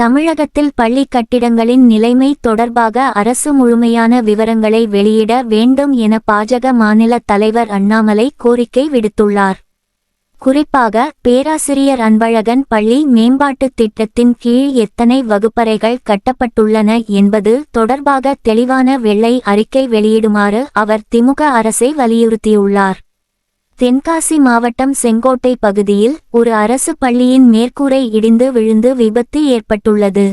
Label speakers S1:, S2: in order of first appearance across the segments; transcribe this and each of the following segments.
S1: தமிழகத்தில் பள்ளி கட்டிடங்களின் நிலைமை தொடர்பாக அரசு முழுமையான விவரங்களை வெளியிட வேண்டும் என பாஜக மாநில தலைவர் அண்ணாமலை கோரிக்கை விடுத்துள்ளார் குறிப்பாக பேராசிரியர் அன்பழகன் பள்ளி மேம்பாட்டுத் திட்டத்தின் கீழ் எத்தனை வகுப்பறைகள் கட்டப்பட்டுள்ளன என்பது தொடர்பாக தெளிவான வெள்ளை அறிக்கை வெளியிடுமாறு அவர் திமுக அரசை வலியுறுத்தியுள்ளார் தென்காசி மாவட்டம் செங்கோட்டை பகுதியில் ஒரு அரசு பள்ளியின் மேற்கூரை இடிந்து விழுந்து விபத்து ஏற்பட்டுள்ளது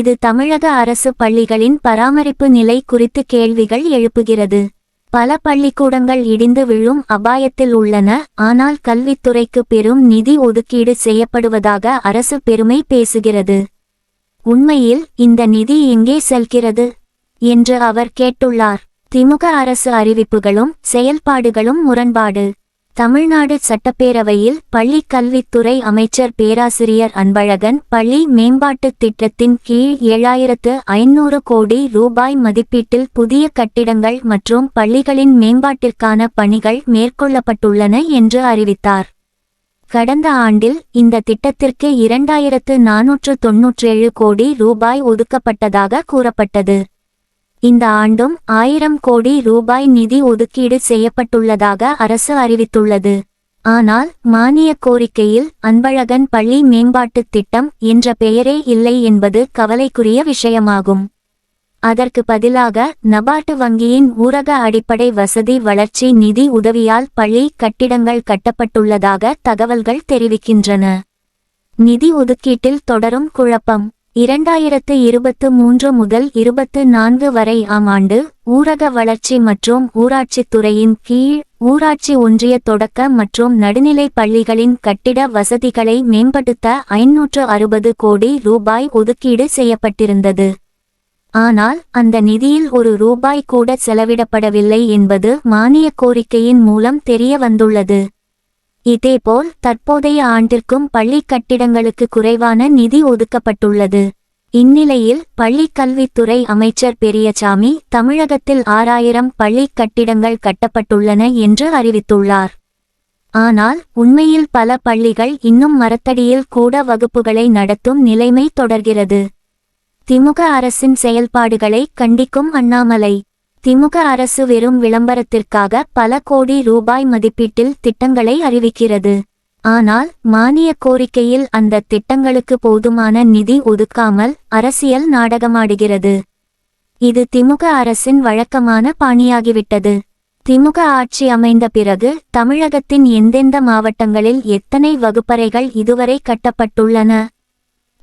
S1: இது தமிழக அரசு பள்ளிகளின் பராமரிப்பு நிலை குறித்து கேள்விகள் எழுப்புகிறது பல பள்ளிக்கூடங்கள் இடிந்து விழும் அபாயத்தில் உள்ளன ஆனால் கல்வித்துறைக்கு பெரும் நிதி ஒதுக்கீடு செய்யப்படுவதாக அரசு பெருமை பேசுகிறது உண்மையில் இந்த நிதி எங்கே செல்கிறது என்று அவர் கேட்டுள்ளார் திமுக அரசு அறிவிப்புகளும் செயல்பாடுகளும் முரண்பாடு தமிழ்நாடு சட்டப்பேரவையில் பள்ளி கல்வித்துறை அமைச்சர் பேராசிரியர் அன்பழகன் பள்ளி மேம்பாட்டுத் திட்டத்தின் கீழ் ஏழாயிரத்து ஐநூறு கோடி ரூபாய் மதிப்பீட்டில் புதிய கட்டிடங்கள் மற்றும் பள்ளிகளின் மேம்பாட்டிற்கான பணிகள் மேற்கொள்ளப்பட்டுள்ளன என்று அறிவித்தார் கடந்த ஆண்டில் இந்த திட்டத்திற்கு இரண்டாயிரத்து நானூற்று தொன்னூற்றேழு கோடி ரூபாய் ஒதுக்கப்பட்டதாக கூறப்பட்டது இந்த ஆண்டும் ஆயிரம் கோடி ரூபாய் நிதி ஒதுக்கீடு செய்யப்பட்டுள்ளதாக அரசு அறிவித்துள்ளது ஆனால் மானிய கோரிக்கையில் அன்பழகன் பள்ளி மேம்பாட்டுத் திட்டம் என்ற பெயரே இல்லை என்பது கவலைக்குரிய விஷயமாகும் அதற்கு பதிலாக நபாட்டு வங்கியின் ஊரக அடிப்படை வசதி வளர்ச்சி நிதி உதவியால் பள்ளி கட்டிடங்கள் கட்டப்பட்டுள்ளதாக தகவல்கள் தெரிவிக்கின்றன நிதி ஒதுக்கீட்டில் தொடரும் குழப்பம் இரண்டாயிரத்து இருபத்து மூன்று முதல் இருபத்து நான்கு வரை ஆம் ஆண்டு ஊரக வளர்ச்சி மற்றும் ஊராட்சித்துறையின் துறையின் கீழ் ஊராட்சி ஒன்றிய தொடக்க மற்றும் நடுநிலை பள்ளிகளின் கட்டிட வசதிகளை மேம்படுத்த ஐநூற்று அறுபது கோடி ரூபாய் ஒதுக்கீடு செய்யப்பட்டிருந்தது ஆனால் அந்த நிதியில் ஒரு ரூபாய் கூட செலவிடப்படவில்லை என்பது மானிய கோரிக்கையின் மூலம் தெரிய வந்துள்ளது இதேபோல் தற்போதைய ஆண்டிற்கும் பள்ளி கட்டிடங்களுக்கு குறைவான நிதி ஒதுக்கப்பட்டுள்ளது இந்நிலையில் பள்ளி கல்வித்துறை அமைச்சர் பெரியசாமி தமிழகத்தில் ஆறாயிரம் பள்ளி கட்டிடங்கள் கட்டப்பட்டுள்ளன என்று அறிவித்துள்ளார் ஆனால் உண்மையில் பல பள்ளிகள் இன்னும் மரத்தடியில் கூட வகுப்புகளை நடத்தும் நிலைமை தொடர்கிறது திமுக அரசின் செயல்பாடுகளை கண்டிக்கும் அண்ணாமலை திமுக அரசு வெறும் விளம்பரத்திற்காக பல கோடி ரூபாய் மதிப்பீட்டில் திட்டங்களை அறிவிக்கிறது ஆனால் மானிய கோரிக்கையில் அந்த திட்டங்களுக்கு போதுமான நிதி ஒதுக்காமல் அரசியல் நாடகமாடுகிறது இது திமுக அரசின் வழக்கமான பாணியாகிவிட்டது திமுக ஆட்சி அமைந்த பிறகு தமிழகத்தின் எந்தெந்த மாவட்டங்களில் எத்தனை வகுப்பறைகள் இதுவரை கட்டப்பட்டுள்ளன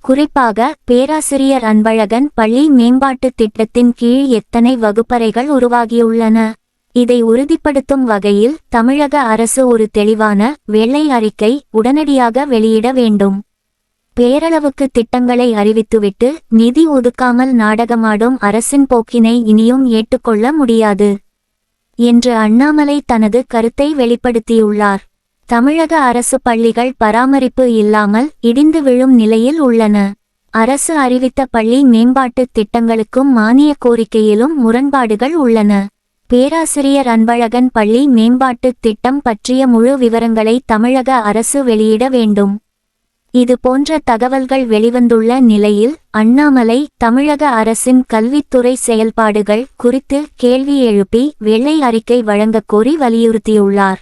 S1: குறிப்பாக பேராசிரியர் அன்பழகன் பள்ளி மேம்பாட்டு திட்டத்தின் கீழ் எத்தனை வகுப்பறைகள் உருவாகியுள்ளன இதை உறுதிப்படுத்தும் வகையில் தமிழக அரசு ஒரு தெளிவான வெள்ளை அறிக்கை உடனடியாக வெளியிட வேண்டும் பேரளவுக்கு திட்டங்களை அறிவித்துவிட்டு நிதி ஒதுக்காமல் நாடகமாடும் அரசின் போக்கினை இனியும் ஏற்றுக்கொள்ள முடியாது என்று அண்ணாமலை தனது கருத்தை வெளிப்படுத்தியுள்ளார் தமிழக அரசு பள்ளிகள் பராமரிப்பு இல்லாமல் இடிந்து விழும் நிலையில் உள்ளன அரசு அறிவித்த பள்ளி மேம்பாட்டுத் திட்டங்களுக்கும் மானிய கோரிக்கையிலும் முரண்பாடுகள் உள்ளன பேராசிரியர் அன்பழகன் பள்ளி மேம்பாட்டுத் திட்டம் பற்றிய முழு விவரங்களை தமிழக அரசு வெளியிட வேண்டும் இது போன்ற தகவல்கள் வெளிவந்துள்ள நிலையில் அண்ணாமலை தமிழக அரசின் கல்வித்துறை செயல்பாடுகள் குறித்து கேள்வி எழுப்பி வெள்ளை அறிக்கை வழங்கக்கோரி வலியுறுத்தியுள்ளார்